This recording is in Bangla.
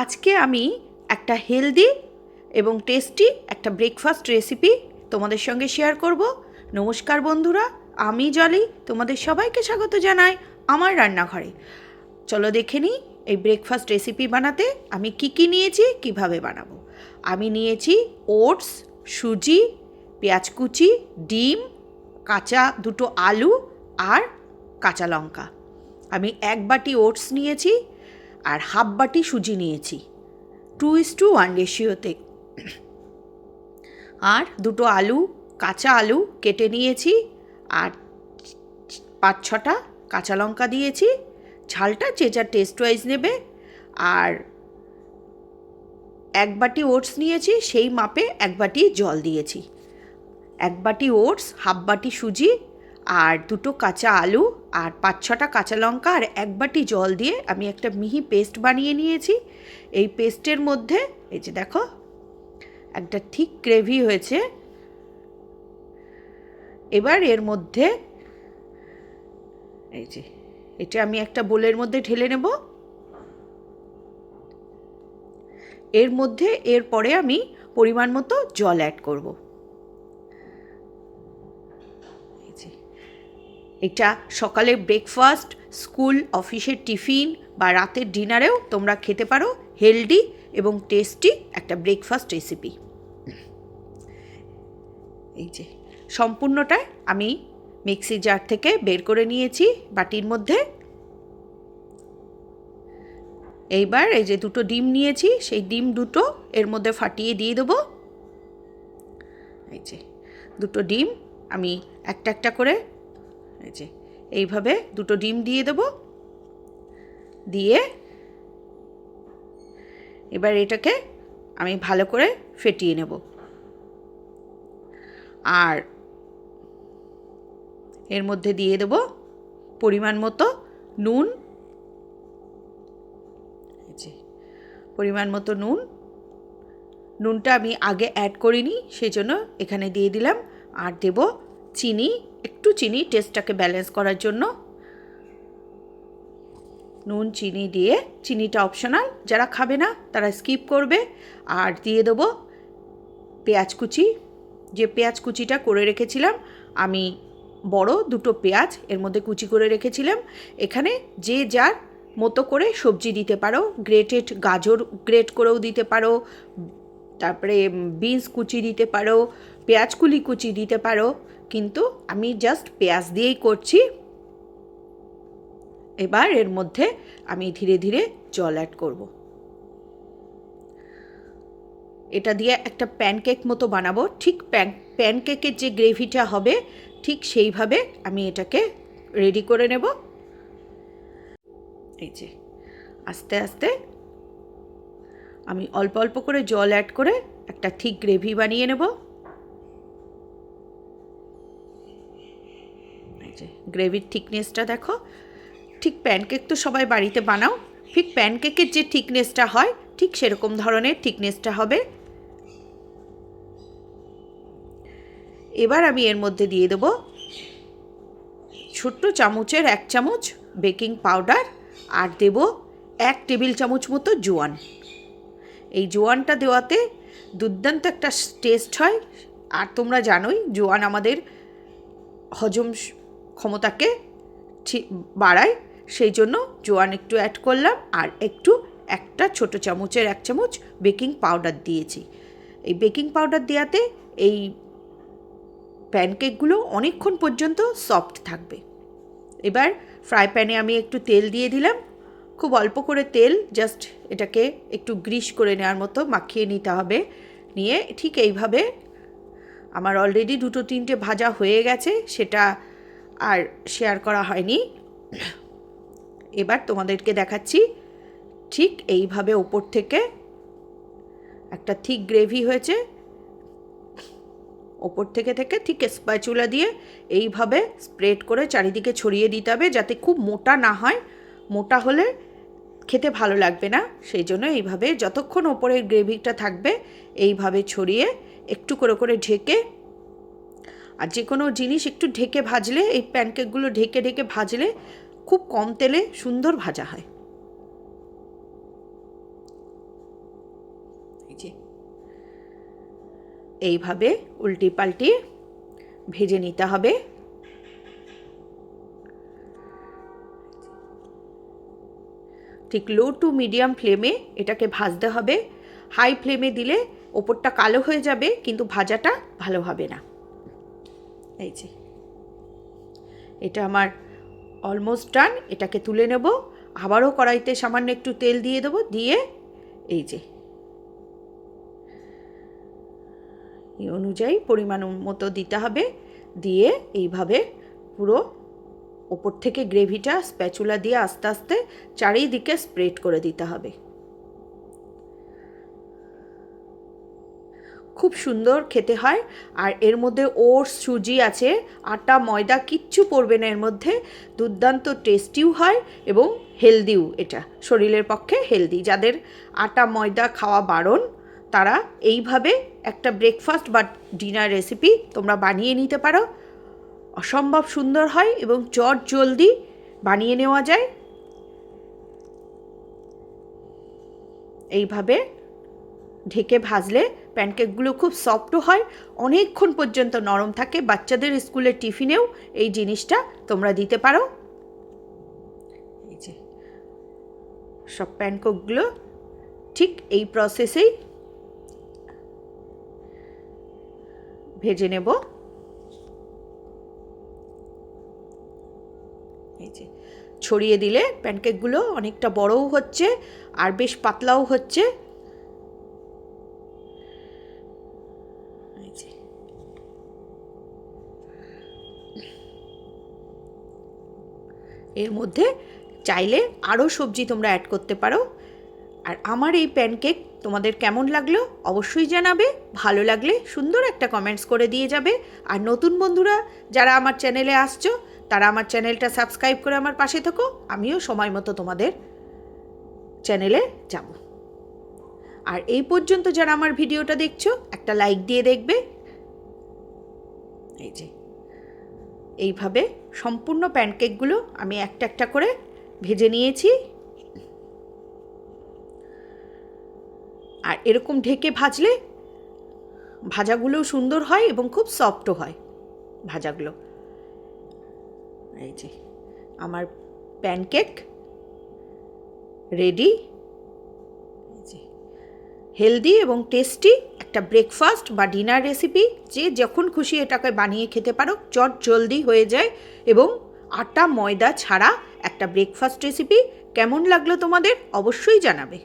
আজকে আমি একটা হেলদি এবং টেস্টি একটা ব্রেকফাস্ট রেসিপি তোমাদের সঙ্গে শেয়ার করব। নমস্কার বন্ধুরা, আমি জলি, তোমাদের সবাইকে স্বাগত জানাই আমার রান্নাঘরে। চলো দেখে নিই এই ব্রেকফাস্ট রেসিপি বানাতে আমি কি কি নিয়েছি, কীভাবে বানাবো। আমি নিয়েছি ওটস সুজি, পেঁয়াজ কুচি, ডিম, কাঁচা দুটো আলু আর কাঁচা লঙ্কা। আমি এক বাটি ওটস নিয়েছি আর হাফ বাটি সুজি নিয়েছি। টু ইস টু ওয়ান রেশিওতে। আর দুটো আলু, কাঁচা আলু কেটে নিয়েছি আর পাঁচ ছটা কাঁচা লঙ্কা দিয়েছি। ঝালটা যার টেস্ট ওয়াইজ নেবে। আর এক বাটি ওটস নিয়েছি, সেই মাপে এক বাটি জল দিয়েছি। এক বাটি ওটস, হাফ বাটি সুজি আর দুটো কাঁচা আলু আর পাঁচ ছটা কাঁচা লঙ্কা আর এক বাটি জল দিয়ে আমি একটা মিহি পেস্ট বানিয়ে নিয়েছি। এই পেস্টের মধ্যে, এই যে দেখো, একটা ঠিক গ্রেভি হয়েছে। এবার এর মধ্যে, এই যে, এটা আমি একটা বোলের মধ্যে ঢেলে নেব। এর মধ্যে এরপরে আমি পরিমাণ মতো জল অ্যাড করব এই যে এটা সকালে ব্রেকফাস্ট স্কুল অফিসের টিফিন বা রাতের ডিনারেও তোমরা খেতে পারো হেলদি এবং টেস্টি একটা ব্রেকফাস্ট রেসিপি এই যে সম্পূর্ণটাই আমি মিক্সি জার থেকে বের করে নিয়েছি বাটির মধ্যে। এইবার এই যে দুটো ডিম নিয়েছি, সেই ডিম দুটো এর মধ্যে ফাটিয়ে দিয়ে দেবো। এই যে, দুটো ডিম আমি একটা একটা করে এই যে, এইভাবে দুটো ডিম দিয়ে দেবো। দিয়ে এবার এটাকে আমি ভালো করে ফেটিয়ে নেব। আর এর মধ্যে দিয়ে দেব পরিমাণ মতো নুন। পরিমাণ মতো নুন। নুনটা আমি আগে অ্যাড করিনি সেই জন্য এখানে দিয়ে দিলাম। আর দেব চিনি চিনি টেস্টটাকে ব্যালেন্স করার জন্য। নুন, চিনি দিয়ে, চিনিটা অপশনাল যারা খাবে না, তারা স্কিপ করবে। আর দিয়ে দেবো পেঁয়াজ কুচি। যে পেঁয়াজ কুচিটা করে রেখেছিলাম, আমি বড় দুটো পেঁয়াজ এর মধ্যে কুচি করে রেখেছিলাম। এখানে যে যার মতো করে সবজি দিতে পারো গ্রেটেড গাজর গ্রেট করেও দিতে পারো, তারপরে বিনস কুচি দিতে পারো, পেঁয়াজ কুলি কুচি দিতে পারো। কিন্তু আমি জাস্ট পেঁয়াজ দিয়েই করছি। এবার এর মধ্যে আমি ধীরে ধীরে জল অ্যাড করব। এটা দিয়ে একটা প্যানকেক মতো বানাবো। ঠিক প্যান প্যানকেকের যে গ্রেভিটা হবে, ঠিক সেইভাবে আমি এটাকে রেডি করে নেব। এই যে, আস্তে আস্তে আমি অল্প অল্প করে জল অ্যাড করে একটা ঠিক গ্রেভি বানিয়ে নেব এই যে গ্রেভির থিকনেসটা দেখো। ঠিক প্যানকেক তো সবাই বাড়িতে বানাও। ঠিক প্যানকেকের যে থিকনেসটা হয়, ঠিক সেরকম ধরনের থিকনেসটা হবে। এবার আমি এর মধ্যে দিয়ে দেবো ছোট্ট চামচের এক চামচ বেকিং পাউডার আর দেব এক টেবিল চামচ মতো জোয়ান। এই জোয়ানটা দেওয়াতে দুর্দান্ত একটা টেস্ট হয়। আর তোমরা জানোই, জোয়ান আমাদের হজম ক্ষমতাকে বাড়ায় সেই জন্য জোয়ান একটু অ্যাড করলাম আর একটু একটা ছোট চামচের এক চামচ বেকিং পাউডার দিয়েছি। এই বেকিং পাউডার দেওয়াতে এই প্যানকেকগুলো অনেকক্ষণ পর্যন্ত সফট থাকবে। এবার ফ্রাই প্যানে আমি একটু তেল দিয়ে দিলাম। খুব অল্প করে তেল জাস্ট এটাকে একটু গ্রিস করে নেওয়ার মতো মাখিয়ে নিতে হবে। নিয়ে ঠিক এইভাবে আমার অলরেডি দুটো তিনটে ভাজা হয়ে গেছে, সেটা আর শেয়ার করা হয়নি। এবার তোমাদেরকে দেখাচ্ছি ঠিক এইভাবে ওপর থেকে একটা থিক গ্রেভি হয়েছে। ওপর থেকে থেকে ঠিক স্প্যাচুলা দিয়ে এইভাবে স্প্রেড করে চারিদিকে ছড়িয়ে দিতে হবে যাতে খুব মোটা না হয়। মোটা হলে খেতে ভালো লাগবে না। সেই জন্য এইভাবে যতক্ষণ ওপরের গ্রেভিটা থাকবে, এইভাবে ছড়িয়ে একটু করে করে ঢেকে আর যে কোনো জিনিস একটু ঢেকে ভাজলে, এই প্যানকেকগুলো ঢেকে ঢেকে ভাজলে খুব কম তেলে সুন্দর ভাজা হয়। এইভাবে উল্টি পাল্টি ভেজে নিতে হবে। ঠিক লো টু মিডিয়াম ফ্লেমে এটাকে ভাজতে হবে। হাই ফ্লেমে দিলে ওপরটা কালো হয়ে যাবে, কিন্তু ভাজাটা ভালো হবে না। এই যে। এটা আমার অলমোস্ট ডান এটাকে তুলে নেব। আবারও কড়াইতে সামান্য একটু তেল দিয়ে দেবো, দিয়ে এই যে। এই অনুযায়ী পরিমাণ মতো দিতে হবে। দিয়ে এইভাবে পুরো ওপর থেকে গ্রেভিটা, স্প্যাচুলা দিয়ে আস্তে আস্তে চারিদিকে স্প্রেড করে দিতে হবে। খুব সুন্দর খেতে হয়। আর এর মধ্যে ওটস, সুজি আছে, আটা, ময়দা কিচ্ছু পড়বে না এর মধ্যে। দুর্দান্ত টেস্টিও হয় এবং হেলদিও এটা। শরীরের পক্ষে হেলদি যাদের আটা, ময়দা খাওয়া বারণ, তারা এইভাবে একটা ব্রেকফাস্ট বা ডিনার রেসিপি তোমরা বানিয়ে নিতে পারো। অসম্ভব সুন্দর হয় এবং চট জলদি বানিয়ে নেওয়া যায়। এইভাবে ঢেকে ভাজলে প্যানকেকগুলো খুব সফটও হয়, অনেকক্ষণ পর্যন্ত নরম থাকে। বাচ্চাদের স্কুলের টিফিনেও এই জিনিসটা তোমরা দিতে পারো। এই যে, সব প্যানকেকগুলো ঠিক এই প্রসেসেই ভেজে নেব। ছড়িয়ে দিলে প্যানকেকগুলো অনেকটা বড়ও হচ্ছে আর বেশ পাতলাও হচ্ছে এই যে এর মধ্যে চাইলে আরও সবজি তোমরা অ্যাড করতে পারো। আর আমার এই প্যানকেক তোমাদের কেমন লাগল অবশ্যই জানাবে, ভালো লাগলে সুন্দর একটা কমেন্টস করে দিয়ে যাবে। আর নতুন বন্ধুরা যারা আমার চ্যানেলে আসছো, তারা আমার চ্যানেলটা সাবস্ক্রাইব করে আমার পাশে থাকো, আমিও সময় মতো তোমাদের চ্যানেলে যাব। আর এই পর্যন্ত যারা আমার ভিডিওটা দেখছ, একটা লাইক দিয়ে দেখবে। এই যে। এইভাবে সম্পূর্ণ প্যানকেকগুলো আমি একটা একটা করে ভেজে নিয়েছি। আর এরকম ঢেকে ভাজলে ভাজাগুলোও সুন্দর হয় এবং খুব সফটও হয় ভাজাগুলো। এই যে, আমার প্যানকেক রেডি। হেলদি এবং টেস্টি একটা ব্রেকফাস্ট বা ডিনার রেসিপি, যে যখন খুশি এটাকে বানিয়ে খেতে পারো, চট জলদি হয়ে যায় এবং আটা ময়দা ছাড়া একটা ব্রেকফাস্ট রেসিপি কেমন লাগল তোমাদের অবশ্যই জানাবে।